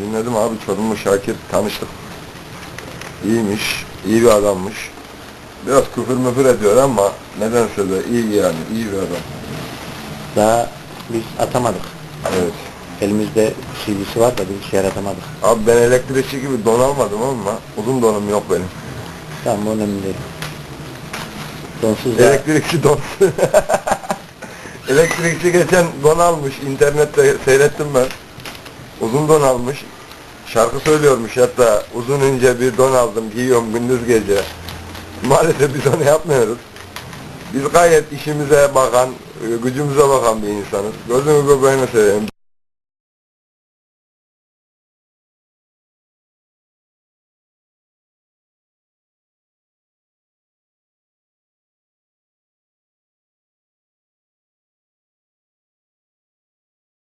Dinledim abi Çorumlu Şakir tanıştık. İyiymiş, iyi bir adammış. Biraz küfür müfür ediyor ama nedense de iyi yani, iyi bir adam. Daha biz atamadık. Evet. Elimizde CD'si var da biz şey atamadık. Abi ben elektrikçi gibi don almadım ama uzun donum yok benim. Tamam önemli değil. Donsuz da Elektrikçi don. Elektrikçi geçen don almış, internette seyrettim ben. Uzun don almış. Şarkı söylüyormuş hatta uzun ince bir don aldım giyiyorum gündüz gece. Maalesef biz onu yapmıyoruz. Biz gayet işimize bakan, gücümüze bakan bir insanız. Gözümü göbeğine seveyim.